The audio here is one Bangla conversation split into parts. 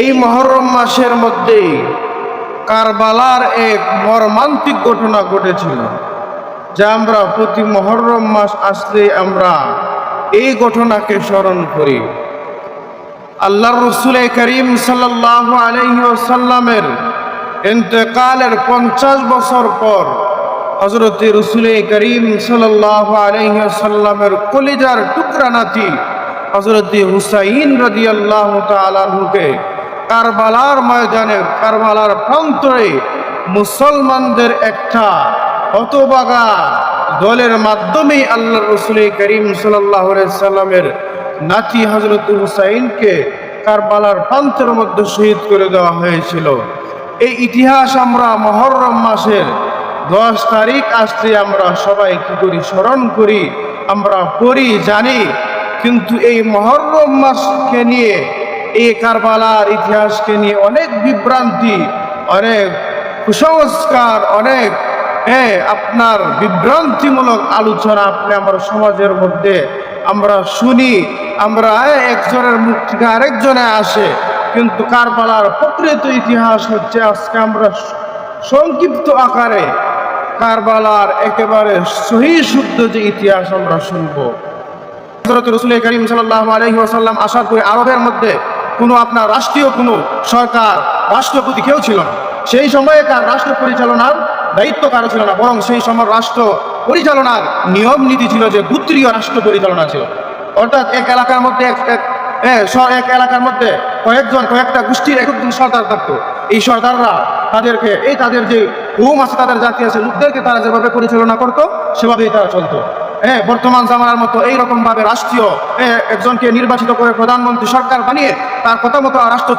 এই মহরম মাসের মধ্যেই কারবালার এক মর্মান্তিক ঘটনা ঘটেছিল, যা আমরা প্রতি মহরম মাস আসলে আমরা এই ঘটনাকে স্মরণ করি। আল্লাহর রসুল করিম সাল্লাহ আলহিসাল্লামের ইন্তেকালের পঞ্চাশ বছর পর হজরত রসুল করিম সাল্লাহ আলহিসাল্লামের কলিজার টুকরা নাতি হজরত হুসাইন রদি আল্লাহ তালুকে কারবালার ময়দানে, কারবালার প্রান্তরে মুসলমানদের একটা হতবাগা দলের মাধ্যমেই আল্লাহ রসুল করিম সাল্লামের নাতি হজরত হুসাইনকে কারবালার প্রান্তের মধ্যে শহীদ করে দেওয়া হয়েছিল। এই ইতিহাস আমরা মহরম মাসের দশ তারিখ আসতে আমরা সবাই কি করি, স্মরণ করি, আমরা পড়ি, জানি। কিন্তু এই মহরম মাসকে নিয়ে এই কারবালার ইতিহাসকে নিয়ে অনেক বিভ্রান্তি, অনেক কুসংস্কার, অনেক হ্যাঁ আপনার বিভ্রান্তিমূলক আলোচনা আপনি আমার সমাজের মধ্যে আমরা শুনি, আমরা একজনের মুখ থেকে আরেকজনে আসে। কিন্তু কারবালার প্রকৃত ইতিহাস হচ্ছে আজকে আমরা সংক্ষিপ্ত আকারে কারবালার একেবারে সহি শুদ্ধ যে ইতিহাস আমরা শুনব। হজরত রসুল করিম সাল্লাহ আলহি আসার পরে আরবের মধ্যে কোনো আপনার রাষ্ট্রীয় কোনো সরকার, রাষ্ট্রপতি কেউ ছিল না। সেই সময়কার রাষ্ট্র পরিচালনার দায়িত্ব কারও ছিল না, বরং সেই সময় রাষ্ট্র পরিচালনার নিয়ম নীতি ছিল যে গুত্রীয় রাষ্ট্র পরিচালনা ছিল। অর্থাৎ এক এলাকার মধ্যে এক এক এলাকার মধ্যে কয়েকজন, কয়েকটা গোষ্ঠীর একজন সর্দার থাকতো। এই সর্দাররা তাদেরকে, এই তাদের যে হুম আছে, তাদের জাতি আছে, লোকদেরকে তারা যেভাবে পরিচালনা করতো, সেভাবেই তারা চলতো। হ্যাঁ বর্তমান জামানার মতো এইরকম ভাবে রাষ্ট্রীয় একজনকে নির্বাচিত করে প্রধানমন্ত্রী সরকার বানিয়ে তার কথা মতো রাষ্ট্র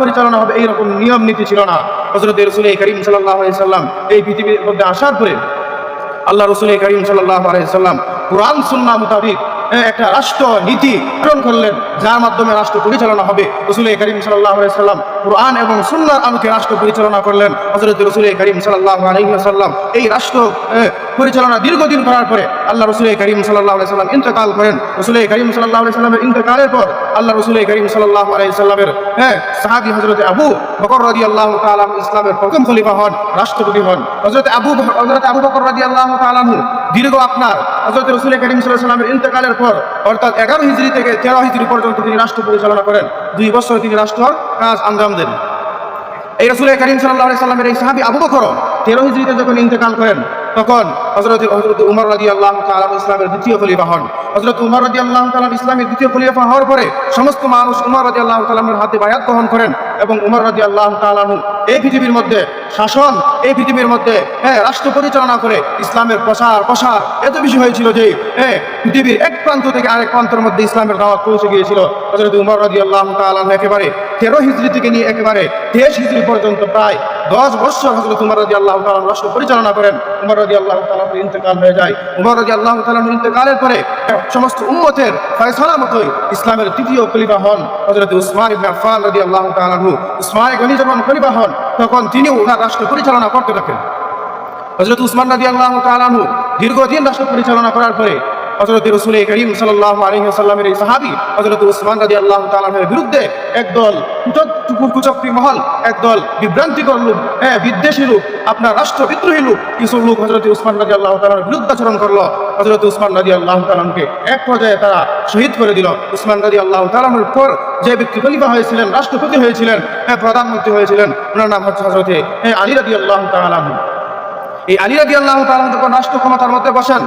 পরিচালনা হবে এইরকম নিয়ম নীতি ছিল না। হজরত রসুল করিম সাল্লাহ সাল্লাম এই পৃথিবীর মধ্যে আসার পরে আল্লাহ রসুল করিম সাল্লাহ আলাইসাল্লাম কোরআন সুন্না মোতাবিক একটা রাষ্ট্র নীতি প্রেরণ করলেন, যার মাধ্যমে রাষ্ট্র পরিচালনা হবে। রসুল করিম সাল্লাহ আলাইসাল্লাম কোরআন এবং সুন্নার আলোকে রাষ্ট্র পরিচালনা করলেন হজরত রসুল করিম সাল্লাহ আলহিহাসাল্লাম এই রাষ্ট্র পরিচালনা দীর্ঘদিন করার পরে আল্লাহ রসুল করিম সাল্লাহ আলাইসাল্লাম ইন্তকাল করেন। রসুল করিম সাল্লাহ আলাইসাল্লামের ইন্তকালের পর আল্লাহ রসুল করিম সাল্লাহ আলাইসাল্লামের হ্যাঁ সাহাবি হজরত আবু বকর রাজি আল্লাহ তালাম ইসলামের প্রথম খলিফা হন, রাষ্ট্রপতি হন। হজরত আবু হজরত আবু বকর রাজি আল্লাহ তালাহু দীর্ঘ আপনার হজরত রসুল করিম সাল্লামের ইন্তকালের পর, অর্থাৎ এগারো হিজড়ি থেকে তেরো হিজড়ি পর্যন্ত তিনি রাষ্ট্র পরিচালনা করেন। দুই বছর তিনি রাষ্ট্র কাজ আঞ্জাম দেন এই রসুল করিম সাল্লাহ সাল্লামের এই সাহাবি আবু বখর তেরো হিজড়িতে যখন ইন্তেকাল করেন তখন হজরত হজরত উমর রাজি আল্লাহ তালাম ইসলামের দ্বিতীয় খলিফা হন। হজরত উমর রাজি আল্লাহ তালাম ইসলামের দ্বিতীয় খলিফা হওয়ার পরে সমস্ত মানুষ উমর রাজি আল্লাহ তালামের হাতে বায়াত গ্রহণ করেন এবং উমর রাজি আল্লাহ তালাহু এই পৃথিবীর মধ্যে শাসন, এই পৃথিবীর মধ্যে হ্যাঁ রাষ্ট্র পরিচালনা করে ইসলামের প্রসার প্রসার এত বেশি হয়েছিল যে হ্যাঁ পৃথিবীর এক প্রান্ত থেকে আরেক প্রান্তের মধ্যে ইসলামের দাওয়াত পৌঁছে গিয়েছিল। হজরত উমর রাজি আল্লাহ তালাহ একেবারে তেরো হিজড়ি থেকে নিয়ে একেবারে তেইশ হিজড়ি পর্যন্ত প্রায় দশ বছর হজরত উমর রাজি আল্লাহ তালাম রাষ্ট্র পরিচালনা করেন। উমর রাজি আল্লাহ তালাম ইন্তেকাল হয়ে যায়। উমর রাজি আল্লাহ তালাম ইন্তেকালের পরে সমস্ত উম্মতের ফয়সালা মতোই ইসলামের তৃতীয় খলিফা হন হজরত উসমান ইবনে আফফান রাজি আল্লাহ তালাহু উসমান গনি যখন খলিফা হন, তখন তিনিও তার রাষ্ট্র পরিচালনা করতে থাকেন। হজরত উসমান রাজি আল্লাহ তালাহু দীর্ঘদিন রাষ্ট্র পরিচালনা করার পরে হজরত রসুল করিম সাল্লাহ আলহিহাল্লামের এই সাহাবি হজরত উসমান রাজি আল্লাহ তালামের বিরুদ্ধে একদল কুচক- কুচক্রী মহল, একদল বিভ্রান্তিকর লোক হ্যাঁ বিদ্বেষী লোক, আপনার রাষ্ট্র বিদ্রোহী লোক, কিছু লোক হজরত উসমান রাজি আল্লাহ তালামের বিরুদ্ধাচরণ করল। হজরত উসমান রাজি আল্লাহ তালামকে এক পর্যায়ে তারা শহীদ করে দিল। উসমান রাজি আল্লাহ তালামের পর যে ব্যক্তি খলিফা হয়েছিলেন, রাষ্ট্রপতি হয়েছিলেন হ্যাঁ প্রধানমন্ত্রী হয়েছিলেন, ওনার নাম হচ্ছে হজরতে হ্যাঁ আলী রাজি আল্লাহ তালাম এই আলী রাজি আল্লাহ তালাম যখন রাষ্ট্র ক্ষমতার মধ্যে বসেন,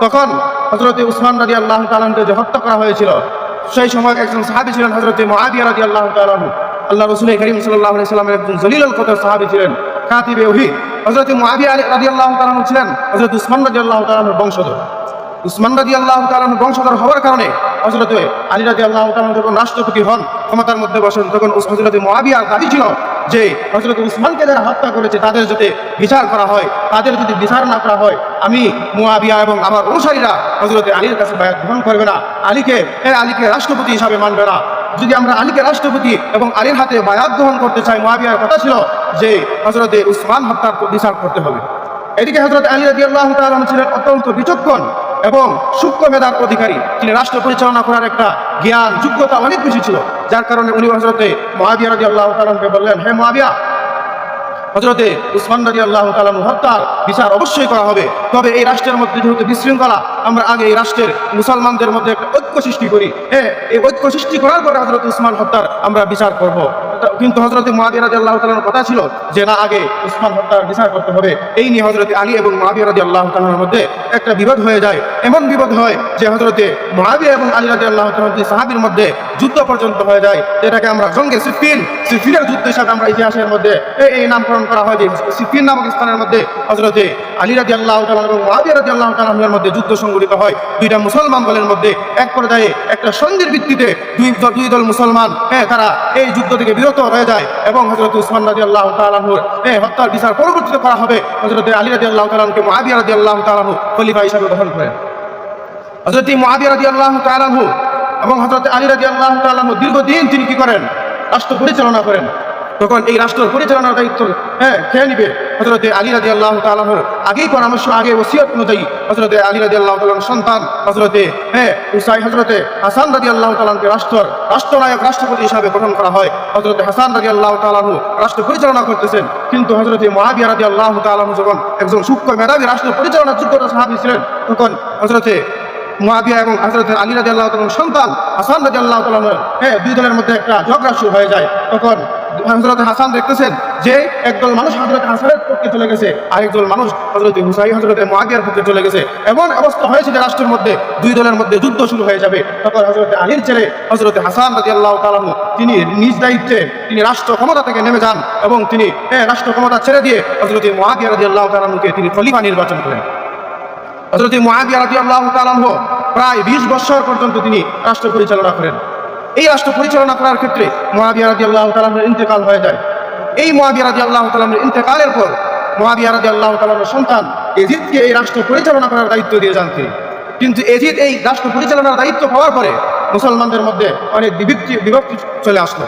তখন হজরতে উসমান রাজি আল্লাহ তালামকে যে হত্যা করা হয়েছিল, সেই সময় একজন সাহাবি ছিলেন হজরতে মহাবিয়া রাজি আল্লাহ তালাম আল্লাহ রসুল করিম সাল্লাহ সাল্লামের একজন জলিল কদর সাহাবি ছিলেন কাতিবে ওহি। হজরত মহাবিয়া রাজি আল্লাহ তালাম ছিলেন হজরত উসমান রাজি আল্লাহ তালামের বংশধর। উসমান রাজি আল্লাহ তালাম বংশধর হওয়ার কারণে হজরত আলী রাজি আল্লাহ তালাম যখন রাষ্ট্রপতি হন, ক্ষমতার মধ্যে বসেন, তখন হজরত মহাবিয়ার দাবি ছিল যে হজরত উসমানকে যারা হত্যা করেছে, তাদের যদি বিচার করা হয়, তাদের যদি বিচার না করা হয়, আমি মুয়াবিয়া এবং আমার অনুসারীরা হজরত আলীর কাছে বায়াত গ্রহণ করবে না। আলীকে এর আলীকে রাষ্ট্রপতি হিসাবে মানবে না। যদি আমরা আলীকে রাষ্ট্রপতি এবং আলীর হাতে বায়াত গ্রহণ করতে চাই মুয়াবিয়ার কথা ছিল যে হজরত উসমান হত্যার বিচার করতে হবে। এদিকে হজরত আলী রাজি আল্লাহ ছিলেন অত্যন্ত বিচক্ষণ। এবং সূক্ষ্ম মেধার অধিকারী তিনি রাষ্ট্র পরিচালনা করার একটা জ্ঞান, যোগ্যতা অনেক বেশি ছিল। যার কারণে উনি হজরতে মহাবিয়া রাজি আল্লাহ তালকে বললেন, হে মহাবিয়া হজরতে উসমান রাজি আল্লাহ তালাম হত্যার বিচার অবশ্যই করা হবে। তবে এই রাষ্ট্রের মধ্যে যেহেতু বিশৃঙ্খলা আমরা আগে এই রাষ্ট্রের মুসলমানদের মধ্যে একটা ঐক্য সৃষ্টি করি। হ্যাঁ এই ঐক্য সৃষ্টি করার পরে হজরত উসমান হত্যার আমরা বিচার করব। কিন্তু হজরত মহাবিয়া রাজি আল্লাহ তালার কথা ছিল যে, না, আগে উসমান হত্যার বিচার করতে হবে। এই নিয়ে হজরত আলী এবং মহাবিয়া রাজি আল্লাহ তালার মধ্যে একটা বিবাদ হয়ে যায়। এমন বিবাদ হয় যে হজরতে মহাবিয়া এবং আলী রাজি আল্লাহ তালার সাহাবির মধ্যে যুদ্ধ পর্যন্ত হয়ে যায় এটাকে আমরা জঙ্গে সিফিন, সিফিনের যুদ্ধ হিসাবে আমরা ইতিহাসের মধ্যে এই- নামকরণ করা হয় যে, সিফিন নামক স্থানের মধ্যে হজরতে আলী রাজি আল্লাহ তালাম এবং মহাবিয়া রাজি আল্লাহ তালামের মধ্যে যুদ্ধ সংঘটিত হয়। দুইটা মুসলমান দলের মধ্যে এক পর্যায়ে একটা সন্ধির ভিত্তিতে দুই দুই দল মুসলমান হ্যাঁ তারা এই যুদ্ধ থেকে বিরত হয়ে যায় এবং হজরত উসমান রাজি আল্লাহ তালাহুর হ্যাঁ হত্যার বিচার পরিবর্তিত করা হবে। হজরত আলী রাজি আল্লাহ তালামকে মহাবিয়া রাজি আল্লাহ তালাহু খলিফা হিসাবে গ্রহণ করেন। হজরত মহাবিয়া রাজি আল্লাহ তালাহু এবং হজরত আলী রাজি আল্লাহ তালাহু দীর্ঘদিন তিনি কি করেন? রাষ্ট্র পরিচালনা করেন। তখন এই রাষ্ট্র পরিচালনার দায়িত্ব হ্যাঁ খেয়ে নিবে। হজরতে আলী রাজি আল্লাহ তালাহর আগেই পরামর্শ, আগে ওসিয়ত অনুযায়ী হজরতে আলী রাজি আল্লাহ তালার সন্তান হজরতে হ্যাঁ উসাই হজরতে হাসান রাজি আল্লাহ তালাকে রাষ্ট্র, রাষ্ট্রনায়ক, রাষ্ট্রপতি হিসাবে গঠন করা হয়। হজরতে হাসান রাজি আল্লাহ তালাহু রাষ্ট্র পরিচালনা করতেছেন। কিন্তু হজরতে মহাবিয়া রাজি আল্লাহ তালাহু যখন একজন সূক্ষ্ম মেধাবী রাষ্ট্র পরিচালনার যোগ্যতা সাহাবি ছিলেন, তখন হজরতে মুয়াবিয়া এবং হজরত আলী রাজি আল্লাহ সন্তান হাসান রাজি আল্লাহ তালার হ্যাঁ দুই দলের মধ্যে একটা ঝগড়া শুরু হয়ে যায়। তখন হজরত হাসান দেখতেছেন যে একদল মানুষ হজরত হাসানের পক্ষে চলে গেছে আর একদল মানুষ হজরত হুসাই হজরত মুয়াবিয়ার পক্ষে চলে গেছে। এমন অবস্থা হয়েছে যে রাষ্ট্রের মধ্যে দুই দলের মধ্যে যুদ্ধ শুরু হয়ে যাবে। তখন হজরত আলীর ছেলে হজরত হাসান রাজি আল্লাহ তালাহু তিনি নিজ দায়িত্বে তিনি রাষ্ট্র ক্ষমতা থেকে নেমে যান এবং তিনি হ্যাঁ, রাষ্ট্র ক্ষমতা ছেড়ে দিয়ে হজরত মুয়াবিয়া রাজি আল্লাহ তালাহুকে তিনি খলিফা নির্বাচন করেন। হজরত মহাবিয়া রাজি আল্লাহ তালাহ প্রায় বিশ বছর পর্যন্ত তিনি রাষ্ট্র পরিচালনা করেন। এই রাষ্ট্র পরিচালনা করার ক্ষেত্রে মহাবিয়া রাজি আল্লাহ তালামের ইন্তেকাল হয়ে যায়। এই মহাবিয়া রাজি আল্লাহ তালামের ইন্তেকালের পর মহাবিয়া রাজি আল্লাহ তালামের সন্তান এজিদকে এই রাষ্ট্র পরিচালনা করার দায়িত্ব দিয়ে যান তিনি। কিন্তু এজিদ এই রাষ্ট্র পরিচালনার দায়িত্ব পাওয়ার পরে মুসলমানদের মধ্যে অনেক বিভক্তি বিভক্তি চলে আসলো।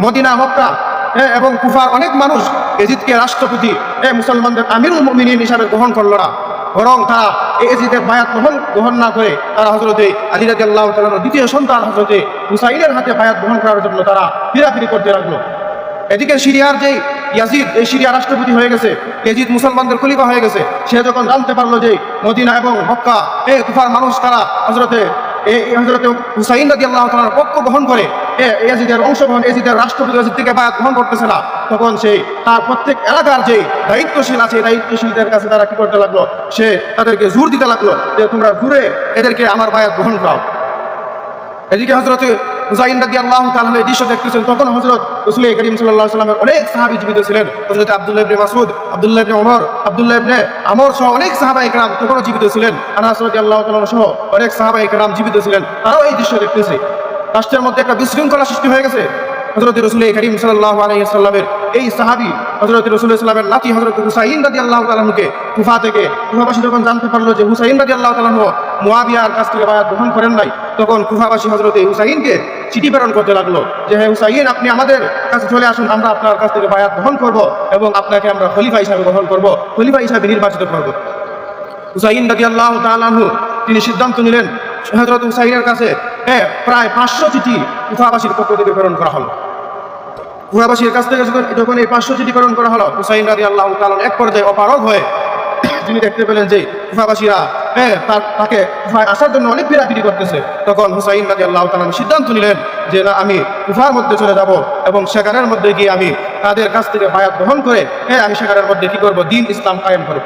মদিনা মক্কা হ্যাঁ, এবং কুফার অনেক মানুষ এজিদকে রাষ্ট্রপতি হ্যাঁ, মুসলমানদের আমিরুল মুমিনিন হিসাবে গ্রহণ করল না। বরং তারা এজিদের বায়াত গ্রহণ গ্রহণ না করে তারা হজরতে আলী রাজি আল্লাহ তালানোর দ্বিতীয় সন্তান হজরতে হুসাইনের হাতে বায়াত গ্রহণ করার জন্য তারা ফিরাফিরি করতে লাগল। এদিকে সিরিয়ার যে ইয়াজিদ, এই সিরিয়া রাষ্ট্রপতি হয়ে গেছে, ইয়াজিদ মুসলমানদের খলিফা হয়ে গেছে, সে যখন জানতে পারল যে মদিনা এবং মক্কা এই কুফার মানুষ তারা হজরতে এই হজরতে হুসাইন রাজি আল্লাহ তালার পক্ষ গ্রহণ করে এজিদের অংশগ্রহণ, এজিদের রাষ্ট্রপতি থেকে গ্রহণ করতেছে না। তখন তার প্রত্যেক এলাকার যে দায়িত্বশীল আছে দায়িত্বশীলদের কাছে তারা কি করতে লাগল? সে তাদেরকে জোর দিতে লাগল যে, তোমরা এদেরকে আমার গ্রহণ করাও। এদিকে হজরত আল্লাহ দৃশ্য দেখতেছেন। তখন হজরত রসুল করিম সাল্লাহ সাল্লামের অনেক সাহাবি জীবিত ছিলেন। হজরত আবদুল্লাহ ইবনে মাসুদ আবদুল্লাহ ইবনে ওমর, আবদুল্লাহ ইবনে আমর সহ অনেক সাহাবা একরাম তখনও জীবিত ছিলেন। আনাস আল্লাহ তালন সহ অনেক সাহাবা একরাম জীবিত ছিলেন। তারাও এই দৃশ্য দেখতেছে। রাষ্ট্রের মধ্যে একটা বিশৃঙ্খলা সৃষ্টি হয়ে গেছে। হজরত রসুল করিম সাল্লাহ আলাইসাল্লামের এই সাহাবি হজরত রসুল ইসলামের নাতি হজরত হুসাইন রাজি আল্লাহ তালাহুকে কুফা থেকে কুফাবাসী যখন জানতে পারল যে হুসাইন রাজি আল্লাহ তালাহ মুয়াবিয়ার কাছ থেকে বায়াত গ্রহণ করেন নাই, তখন কুফাবাসী হজরত হুসাইনকে চিঠি প্রেরণ করতে লাগল যে হ্যাঁ হুসাইন, আপনি আমাদের কাছে চলে আসুন, আমরা আপনার কাছ থেকে বায়াত গ্রহণ করব এবং আপনাকে আমরা খলিফা হিসাবে গ্রহণ করব, খলিফা হিসাবে নির্বাচিত করব। হুসাইন রাজি আল্লাহ তালাহু তিনি সিদ্ধান্ত নিলেন হজরত হুসাইনের কাছে প্রায় পাঁচশো চিঠি কুফাবাসীর পক্ষ থেকে প্রেরণ করা হলো। কুফাবাসীর কাছ থেকে যখন এই পাঁচশো চিঠি প্রেরণ করা হলো, হুসাইন রাজি আল্লাহ তালন এক পর্যায়ে অপারগ হয়ে তিনি দেখতে পেলেন যে কুফাবাসীরা হ্যাঁ তাকে কুফায় আসার জন্য অনেক পিড়াপিড়ি করতেছে। তখন হুসাইন রাজি আল্লাহ তালন সিদ্ধান্ত নিলেন যে, না, আমি কুফার মধ্যে চলে যাব এবং সেখানের মধ্যে গিয়ে আমি তাদের কাছ থেকে বায়াত গ্রহণ করে হ্যাঁ আমি সেখানের মধ্যে কি করব? দিন ইসলাম কায়েম করব।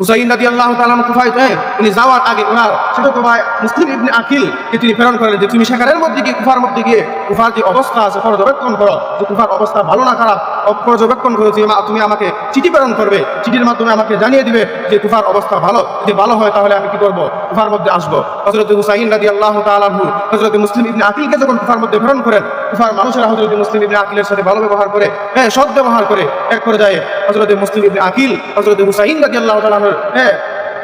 হুসাইন রাজি আল্লাহ তালাম কুফায় হ্যাঁ উনি যাওয়ার আগে ওনার ছোট ভাই মুসলিম ইবনে আকিলকে তিনি প্রেরণ করেন যে তুমি সেখানের মধ্যে গিয়ে, কুফার মধ্যে গিয়ে কুফার যে অবস্থা আছে, পর্যবেক্ষণ করো। যে কুফার অবস্থা ভালো না খারাপ পর্যবেক্ষণ করে যে তুমি আমাকে চিঠি প্রেরণ করবে। চিঠির মাধ্যমে আমাকে জানিয়ে দিবে যে কুফার অবস্থা ভালো। যদি ভালো হয় তাহলে আমি কি করব? কুফার মধ্যে আসব। হজরত হুসাইন রাজি আল্লাহ তালাহু হজরত মুসলিম ইবনে আকিলকে যখন কুফার মধ্যে প্রেরণ করেন, কুফার মানুষেরা হজরত মুসলিম ইবনে আকিলের সাথে ভালো ব্যবহার করে হ্যাঁ সৎ ব্যবহার করে এক পর্যায়ে হজরত মুসলিম ইবনে আকিল হজরত হুসাইন রাজি আল্লাহ তালাহুর হ্যাঁ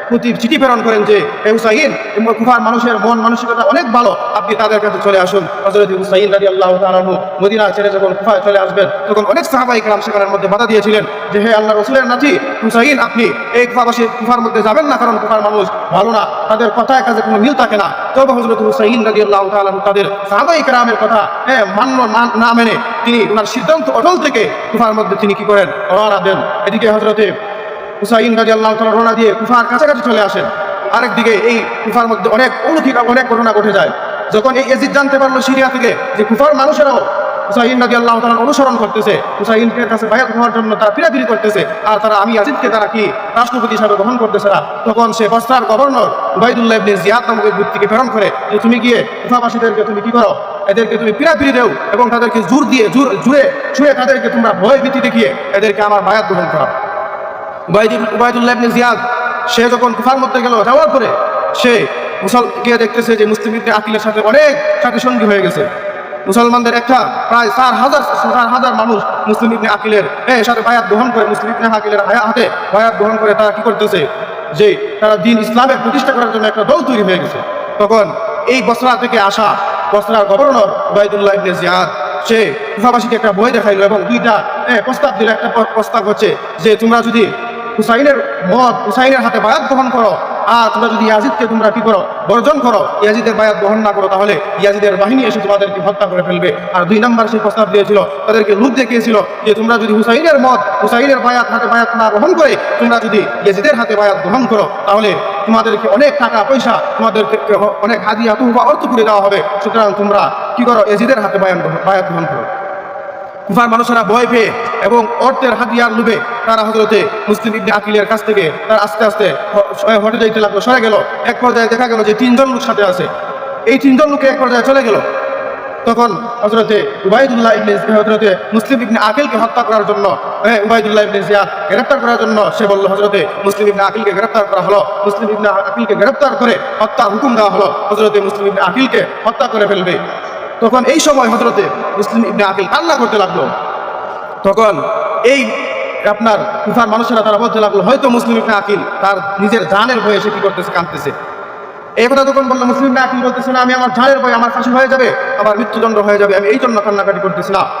প্রতি চিঠি প্রেরণ করেন যে হুসাইন কুফার মানুষের মন, মানসিকতা অনেক ভালো। আপনি তাদের কাছে চলে আসুন। হজরত হুসাইন রাজি আল্লাহ মদিনা ছেড়ে যখন কুফায় চলে আসবেন, তখন অনেক সাহাবাই কালাম সেখানের মধ্যে বাধা দিয়েছিলেন যে, হে আল্লাহ রসুলের নাতি, হুসাইন, আপনি এই কুফাবাসী কুফার মধ্যে যাবেন না, কারণ কুফার মানুষ ভালো না। তাদের কথায় কাজে কোনো মিল থাকে না। তবে হজরত হুসাইন রাজি আল্লাহ তালু তাদের সাহাবাই কালামের কথা হ্যাঁ মান্য না- মেনে তিনি ওনার সিদ্ধান্ত অটল থেকে কুফার মধ্যে তিনি কি করেন? রওনা দেন। এদিকে হজরতে হুসাইন রাজি আল্লাহ তালা রওনা দিয়ে কুফার কাছাকাছি চলে আসেন। আরেকদিকে এই কুফার মধ্যে অনেক অলৌকিক, অনেক ঘটনা ঘটে যায়। যখন এই এজিদ জানতে পারল সিরিয়া থেকে যে কুফার মানুষেরাও হুসাইন রাজি আল্লাহ তালা অনুসরণ করতেছে হুসাইনের কাছে বায়াত হওয়ার জন্য তারা পিরাপিরি করতেছে, আর তারা আমি আজিদকে তারা কি রাষ্ট্রপতি হিসাবে গ্রহণ করতেছে না? তখন সে বস্তার গভর্নর উবাইদুল্লাহ ইবনে জিয়াদ নামক এক ব্যক্তিকে প্রেরণ করে যে, তুমি গিয়ে কুফাবাসীদেরকে তুমি কি করো? এদেরকে তুমি পিরাপিরি দেও এবং তাদেরকে জোর দিয়ে, জোর, জুড়ে, ছুঁয়ে তাদেরকে তোমরা ভয় ভীতি দেখিয়ে এদেরকে আমার বায়াত গ্রহণ করা উবাইদুল্লাহ ইবনে জিয়াদ, সে যখন কুফার মধ্যে গেল, যাওয়ার পরে সে মুসল গিয়ে দেখতেছে যে মুসলিম আকিলের সাথে অনেক সাথে সঙ্গী হয়ে গেছে। মুসলমানদের একটা প্রায় চার হাজার চার হাজার মানুষ মুসলিম ইবনে আকিলের এর সাথে বায়াত গ্রহণ করে মুসলিম ইবনে আকিলের হায়া- হাতে বায়াত গ্রহণ করে তারা কি করতেছে? যে তারা দিন ইসলামের প্রতিষ্ঠা করার জন্য একটা দল তৈরি হয়ে গেছে। তখন এই বসরা থেকে আসা বসরার গভর্নর উবাইদুল্লাহ ইবনে জিয়াদ, সে কুফাবাসীকে একটা বই দেখাইলো এবং দুইটা প্রস্তাব দিল। একটা প্রস্তাব হচ্ছে যে তোমরা যদি হুসাইনের মত, হুসাইনের হাতে বায়াত গ্রহণ করো। আর তোমরা যদি ইয়াজিদকে তোমরা কি করো, বর্জন করো, ইয়াজিদের বায়াত গ্রহণ না করো, তাহলে ইয়াজিদের বাহিনী এসে তোমাদেরকে হত্যা করে ফেলবে। আর দুই নম্বর সেই প্রস্তাব দিয়েছিল, তাদেরকে লুট দেখিয়েছিল যে তোমরা যদি হুসাইনের মত, হুসাইনের বায়াত হাতে বায়াত না গ্রহণ করে, তোমরা যদি ইয়াজিদের হাতে বায়াত গ্রহণ করো, তাহলে তোমাদেরকে অনেক টাকা, পয়সা, তোমাদেরকে অনেক হাদিয়া তুহবা অর্থ করে দেওয়া হবে। সুতরাং তোমরা কি করো, ইয়াজিদের হাতে বায়াত গ্রহণ করো। কুফার মানুষেরা ভয় পেয়ে এবং অর্থের হাতিয়ার লুবে তারা হজরতে মুসলিম ইবনে আকিলের কাছ থেকে তারা আস্তে আস্তে হটে যাইতে লাগল, সরে গেল। এক পর্যায়ে দেখা গেল যে তিনজন লোক সাথে আছে। এই তিনজন লোকে এক পর্যায়ে চলে গেল। তখন হজরতে উবাইদুল্লাহ ইবনে হজরতে মুসলিম ইবনে আকিলকে হত্যা করার জন্য হ্যাঁ উবাইদুল্লাহ ইবনে জিয়াদ গ্রেফতার করার জন্য সে বলল হজরতে মুসলিম ইবনে আকিলকে গ্রেফতার করা হলো। মুসলিম ইবনে আকিলকে গ্রেফতার করে হত্যা হুকুম দেওয়া হলো। হজরতে মুসলিম ইবনে আকিলকে হত্যা করে ফেলবে। তখন এই সময় হজরতে মুসলিম ইবনে আকিল কান্না করতে লাগল। তখন এই আপনার কুফার মানুষেরা তারা বলতে লাগল, হয়তো মুসলিম ইবনে আকিল তার নিজের জানের ভয়ে সে কি করতেছে, কাঁদতেছে। এই কথা তখন বলল, মুসলিম ইবনে আকিল বলতেছে না, আমি আমার জানের ভয়ে আমার ফাঁসি হয়ে যাবে, আমার মৃত্যুদণ্ড হয়ে যাবে, আমি এই জন্য কান্নাকাটি করতেছি না।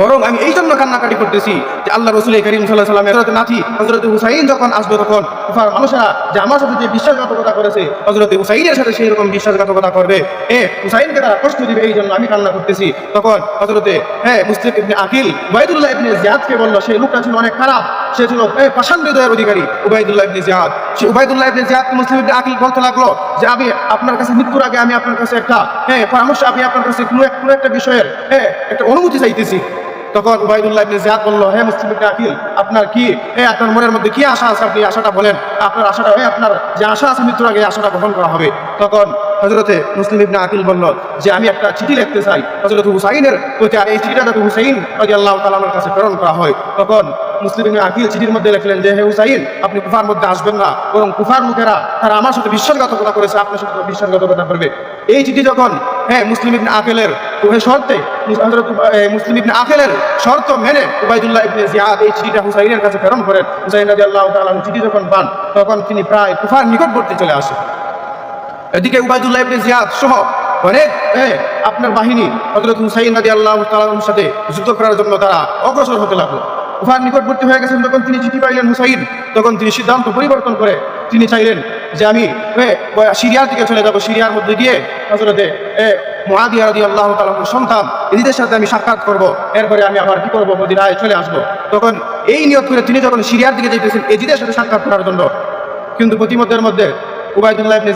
বরং আমি এই জন্য কান্নাকাটি করতেছি যে আল্লাহ রসুল করিম সাল্লাহ সাল্লাম হজরত নাথি হজরত হুসাইন যখন আসবে তখন কুফার মানুষেরা যে আমার সাথে যে বিশ্বাসঘাতকতা করেছে হজরত হুসাইনের সাথে সেই রকম বিশ্বাসঘাতকতা করবে, এ হুসাইনকে তারা কষ্ট দিবে এই জন্য আমি কান্না করতেছি। তখন হজরতে হ্যাঁ মুসলিম ইবনে আকিল, উবাইদুল্লাহ ইবনে জিয়াদকে বলল, সেই লোকটা ছিল অনেক খারাপ, সে ছিল পাষাণ হৃদয়ের অধিকারী। উবাইদুল্লাহ ইবনে জিয়াদ, সে Ubaidullah ibn Ziyad Muslim ibn Aqil বলতে লাগল যে, আমি আপনার কাছে মৃত্যুর আগে আমি আপনার কাছে একটা হ্যাঁ পরামর্শ, আমি আপনার কাছে কোনো একটা বিষয়ের হ্যাঁ একটা অনুমতি চাইতেছি। তখন উবাইদুল্লাহ ইবনে জিয়াদ বলল, হে মুসলিম আকিল আপনার কি হে আপনার মনের মধ্যে কি আশা আছে? আপনি আশাটা বলেন। আপনার আশাটা হে আপনার যে আশা আছে মৃত্যুর আগে আশাটা গ্রহণ করা হবে। তখন হজরতে মুসলিম ইবনে আকিল বলল, যে আমি একটা চিঠি লিখতে চাই হজরত হুসাইনের প্রতি, আর এই চিঠিটা যাতে হুসাইন রাজি আল্লাহ তালামের কাছে প্রেরণ করা হয়। তখন মুসলিম ইবনে আকিল চিঠির মধ্যে লিখলেন, যে হে হুসাইন, আপনি কুফার মধ্যে আসবেন না, বরং কুফার লোকেরা তারা আমার সাথে বিশ্বাসঘাতকতা করেছে, আপনার সাথে বিশ্বাসঘাতকতা করবে। এই চিঠি যখন হ্যাঁ মুসলিম ইবনে আকেলের ওই শর্তে মুসলিম ইবনে আকেলের শর্ত মেনে উবাইদুল্লাহ ইবনে জিয়াদ এই চিঠিটা হুসাইনের কাছে প্রেরণ করেন। হুসাইন রাজি আল্লাহ তাআলা চিঠি যখন পান, তখন তিনি প্রায় কুফার নিকটবর্তী চলে আসেন। এদিকে উবাইদুল্লাহ ইবনে জিয়াদ সহ অনেক আপনার বাহিনী হজরত হুসাইন রাজি আল্লাহ তাআলার সাথে যুদ্ধ করার জন্য তারা অগ্রসর হতে লাগল। উফার নিকটবর্তী হয়ে গেছেন তখন তিনি চিঠি পাইলেন হুসাইন, তখন তিনি সিদ্ধান্ত পরিবর্তন করে তিনি চাইলেন যে আমি সিরিয়ার দিকে চলে যাব। সিরিয়ার মধ্যে গিয়ে হজরতে সাথে আমি সাক্ষাৎ করব। এরপরে আমি আবার কি করব? চলে আসব। তখন এই করে তিনি যখন সিরিয়ার দিকে যেতেছেন সাথে সাক্ষাৎ করার জন্য। কিন্তু প্রতিমধ্যের মধ্যে উবাইদুল্লাহ ইবনে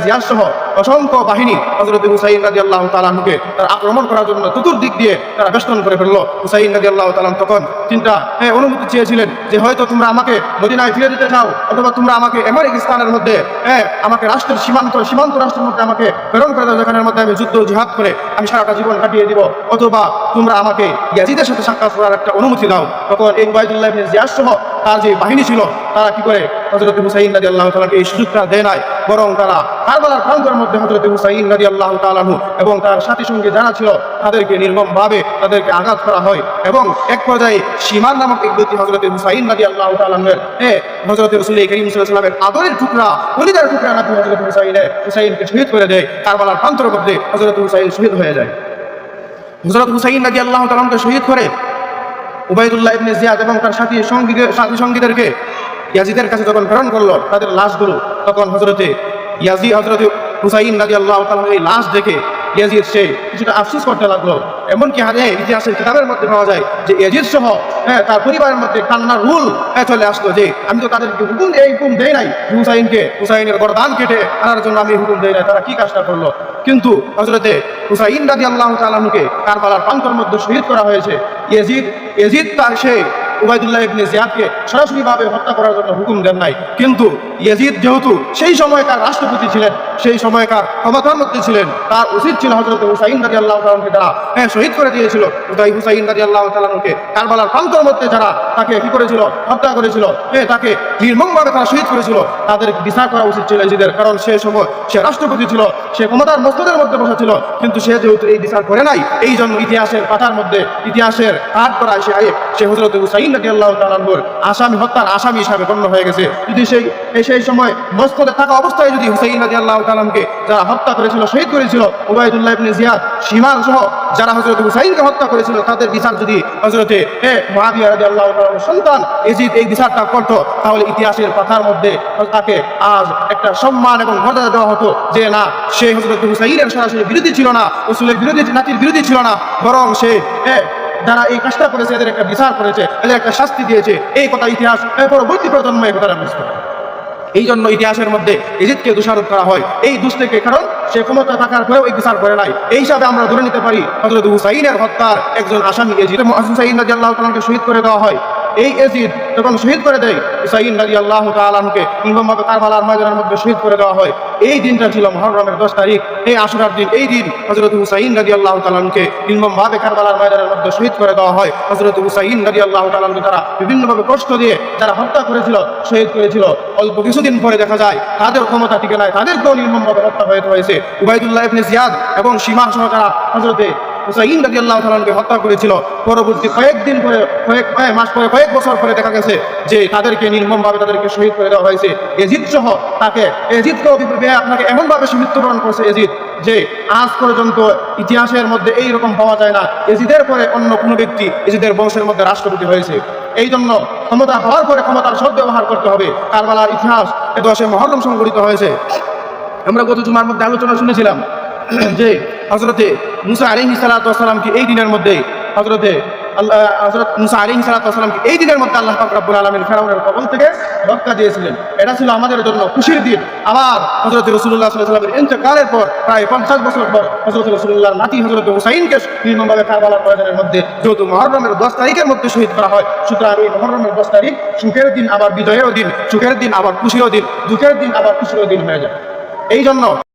অসংখ্য বাহিনী হযরত হুসাইন রাদিয়াল্লাহু তাআলাকে তারা আক্রমণ করার জন্য চতুর্দিক দিয়ে তারা বেষ্টন করে ফেলল। হুসাইন রাদিয়াল্লাহু তাআলা তখন চিন্তা অনুমতি চেয়েছিলেন যে হয়তো তোমরা আমাকে মদিনায় ফিরে দিতে চাও অথবা তোমরা আমাকে এমন এক স্থানের মধ্যে হ্যাঁ আমাকে রাষ্ট্রের সীমান্ত সীমান্ত রাষ্ট্রের মধ্যে আমাকে প্রেরণ করে দাও, যেখানের মধ্যে আমি যুদ্ধ জিহাদ করে আমি সারাটা জীবন কাটিয়ে দিব। অথবা তোমরা আমাকে ইয়াজিদের সাথে সাক্ষাৎ করার একটা অনুমতি দাও। তখন এই উবাইদুল্লাহ ইবনে সহ তার যে বাহিনী ছিল, তারা কি করে? হজরত হুসাইন রাদিয়াল্লাহু তাআলাকে এই সুযোগটা দেয় নাই। বরং তারা কারবালার প্রান্তের মধ্যে হজরত হুসাইন নদী আল্লাহ তালাহু এবং তার সাথী সঙ্গে যারা ছিল, তাদেরকে নির্মমভাবে তাদেরকে আঘাত করা হয় এবং এক পর্যায়ে সীমান নামক এক ব্যক্তি হজরত হুসাইন নদী আল্লাহ তালাহের হজরত রসুল করিম সাল্লামের আদরের টুকরা কলিদার টুকরা নাকি হজরত হুসাইনে হুসাইনকে শহীদ করে দেয়। কারবালার প্রান্তের মধ্যে হজরত হুসাইন শহীদ হয়ে যায়। হজরত হুসাইন নদী আল্লাহ তালামকে শহীদ করে। উবাইদুল্লাহ ইবনে জিয়াদ এবং তার সাথী সঙ্গীকে সাথী সঙ্গীদেরকে ইয়াজিদের কাছে যখন প্রেরণ করল, তাদের লাশগুলো তখন হজরতে ইয়াজি হজরত হুসাইন নাজি আল্লাহ এই লাশ দেখে ইয়াজিদ সে কিছুটা আফসোস করতে লাগল। এমনকি হারে ইতিহাসের কিতাবের মধ্যে পাওয়া যায় যে ইয়াজিদ সহ হ্যাঁ তার পরিবারের মধ্যে কান্নার রুল হ্যাঁ, চলে আসলো যে আমি তো তাদেরকে হুকুম এই হুকুম দেই নাই। হুসাইনকে হুসাইনের গরদান কেটে আনার জন্য আমি হুকুম দেই নাই তারা কি কাজটা করল? কিন্তু হজরতে হুসাইন রাজি আল্লাহ তালামকে কারবালার প্রান্তর মধ্যে শহীদ করা হয়েছে। ইয়েজিদ ইয়েজিদ তার সে উবাইদুল্লাহ ইবনে জিয়াদকে সরাসরিভাবে হত্যা করার জন্য হুকুম দেন নাই। কিন্তু ইয়েজিদ যেহেতু সেই সময়কার রাষ্ট্রপতি ছিলেন, সেই সময়কার ক্ষমতার মধ্যে ছিলেন, তার উচিত ছিল হজরত হুসাইন রাজি আল্লাহ তালামকে তারা হ্যাঁ শহীদ করে দিয়েছিল। তাই হুসাইন রাজি আল্লাহ তালামকে কারবালার প্রান্তর মধ্যে যারা তাকে কি করেছিল? হত্যা করেছিল। হ্যাঁ তাকে নির্মমভাবে তারা শহীদ করেছিল। তাদের বিচার করা উচিত ছিল ইয়েজিদের, কারণ সে সময় সে রাষ্ট্রপতি ছিল, সে ক্ষমতার মস্তদের মধ্যে বসা ছিল, কিন্তু সে যেহেতু এই বিচার করে নাই এই জন্য ইতিহাসের পাতার মধ্যে, ইতিহাসের কাঠ করা সে সে হজরত হুসাইন আসামি হত্যার আসামি হিসাবে গণ্য হয়ে গেছে। যদি সেই সেই সময় মস্কদে থাকা অবস্থায় যদি হুসাইন নাকি আল্লাহ তালামকে যারা হত্যা করেছিল, শহীদ করেছিল ওবায়দুল্লাহ ইবনে জিয়াদ সীমান সহ যারা হজরত হুসাইনকে হত্যা করেছিল, তাদের বিচার যদি হজরতে এ মহাবিয়া রাজি আল্লাহ তালার সন্তান এজিদ এই বিচারটা করতো, তাহলে ইতিহাসের পাতার মধ্যে তাকে আজ একটা সম্মান এবং মর্যাদা দেওয়া হতো যে না, সে হজরত হুসাইনের সরাসরি বিরোধী ছিল না, রসুলের বিরোধী, নাতির বিরোধী ছিল না, বরং সে যারা এই কাজটা করেছে, এদের একটা বিচার করেছে, এদের একটা শাস্তি দিয়েছে। এই কথা ইতিহাস পরবর্তী প্রজন্ম এই কথাটা বুঝতে। এই জন্য ইতিহাসের মধ্যে ইজিদকে দোষারোপ করা হয়। এই দুষ থেকে কারণ সে ক্ষমতা থাকার পরেও এই বিচার করে নাই। এই হিসাবে আমরা ধরে নিতে পারি হজরত হুসাইনের হত্যার একজন আসামি এজিদ হুসাইন রাজি আল্লাহ তালামকে শহীদ করে দেওয়া হয়। এই এজিদ যখন শহীদ করে দেয় হুসাইন রাজি আল্লাহ তালাহকে নির্মমভাবে কারবালার ময়দানের মধ্যে শহীদ করে দেওয়া হয়, এই দিনটা ছিল মহরমের দশ তারিখ। এই আশুরার দিন, এই দিন হজরত হুসাইন রাজি আল্লাহ তালাহকে নির্মমভাবে কারবালার ময়দানের মধ্যে শহীদ করে দেওয়া হয়। হজরত হুসাইন রাজি আল্লাহ তালাহকে তারা বিভিন্নভাবে কষ্ট দিয়ে যারা হত্যা করেছিল, শহীদ করেছিল, অল্প কিছুদিন পরে দেখা যায়, তাদের ক্ষমতা টিকে নাই তাদেরকেও নির্মমভাবে হত্যা হয়ে হয়েছে উবাইদুল্লাহ ইবনে জিয়াদ এবং সীমার সহ যারা হজরতে হুসাইন রাজি আল্লাহ তালানকে হত্যা করেছিল। পরবর্তী কয়েকদিন পরে, কয়েক কয়েক মাস পরে, কয়েক বছর পরে দেখা গেছে যে তাদেরকে নির্মমভাবে তাদেরকে শহীদ করে দেওয়া হয়েছে। এজিদ সহ তাকে এজিদকেও বিপ্লবে আপনাকে এমনভাবে মৃত্যুবরণ করছে এজিদ, যে আজ পর্যন্ত ইতিহাসের মধ্যে এই রকম পাওয়া যায় না। এজিদের পরে অন্য কোনো ব্যক্তি এজিদের বংশের মধ্যে রাষ্ট্রপতি হয়েছে। এই জন্য ক্ষমতা হওয়ার পরে ক্ষমতার সদ্ব্যবহার করতে হবে। কারবালার ইতিহাস এ দশে মহরম সংগঠিত হয়েছে। আমরা গত জুমার মধ্যে আলোচনা শুনেছিলাম যে হজরতে মুসা আলিহি সালাতামকে এই দিনের মধ্যে হজরতে আল্লাহ হজরত মুসা আলিহি সালাতামকে এই দিনের মধ্যে আল্লাহ পাক রাব্বুল আলমিন ফেরাউনের কবল থেকে রক্ষা দিয়েছিলেন। এটা ছিল আমাদের জন্য খুশির দিন। আবার হজরত রসুল্লাহ সাল্লামের ইন্তকালের পর, প্রায় পঞ্চাশ বছর পর হজরত রসুল্লাহর নাতি হজরত হুসাইনকে নির্মমভাবে কারবালার প্রয়োজনের মধ্যে যেহেতু মহরমের দশ তারিখের মধ্যে শহীদ করা হয়। সুতরাং এই মহরমের দশ তারিখ সুখের দিন, আবার বিজয়েরও দিন, সুখের দিন, আবার খুশিরও দিন, দুঃখের দিন, আবার খুশিরও দিন হয়ে যায়। এই জন্য